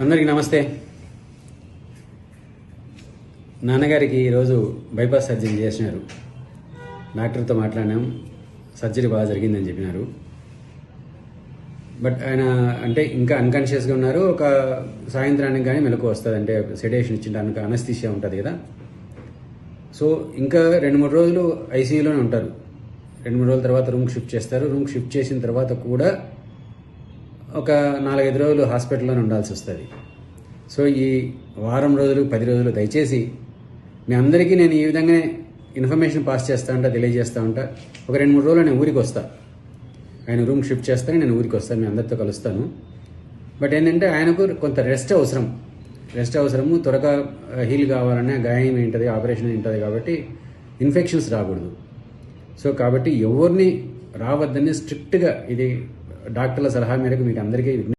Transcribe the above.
అందరికీ నమస్తే. నాన్నగారికి ఈరోజు బైపాస్ సర్జరీ చేసినారు. డాక్టర్తో మాట్లాడినాం. సర్జరీ బాగా జరిగిందని చెప్పినారు. బట్ ఆయన అంటే ఇంకా అన్కాన్షియస్గా ఉన్నారు. ఒక సాయంత్రానికి కానీ మెలకు వస్తుంది అంటే సెడేషన్ ఇచ్చింటానికి అనస్థిషియా ఉంటుంది కదా. సో ఇంకా రెండు మూడు రోజులు ఐసీయూలోనే ఉంటారు. రెండు మూడు రోజుల తర్వాత రూమ్కి షిఫ్ట్ చేస్తారు. రూమ్కి షిఫ్ట్ చేసిన తర్వాత కూడా ఒక నాలుగైదు రోజులు హాస్పిటల్లోనే ఉండాల్సి వస్తుంది. సో ఈ వారం రోజులు పది రోజులు దయచేసి మీ అందరికీ నేను ఈ విధంగానే ఇన్ఫర్మేషన్ పాస్ చేస్తా ఉంటా తెలియజేస్తా ఉంటా. ఒక రెండు మూడు రోజులు నేను ఊరికి వస్తా. ఆయన రూమ్ షిఫ్ట్ చేస్తాను నేను ఊరికి వస్తాను మీ అందరితో కలుస్తాను. బట్ ఏంటంటే ఆయనకు కొంత రెస్ట్ అవసరం. రెస్ట్ అవసరము త్వరగా హీల్ కావాలనే గాయం ఏంటది ఆపరేషన్ ఏంటది కాబట్టి ఇన్ఫెక్షన్స్ రాకూడదు. సో కాబట్టి ఎవరిని రావద్దని స్ట్రిక్ట్గా ఇది డాక్టర్ల సలహా మేరకు మీకు అందరికీ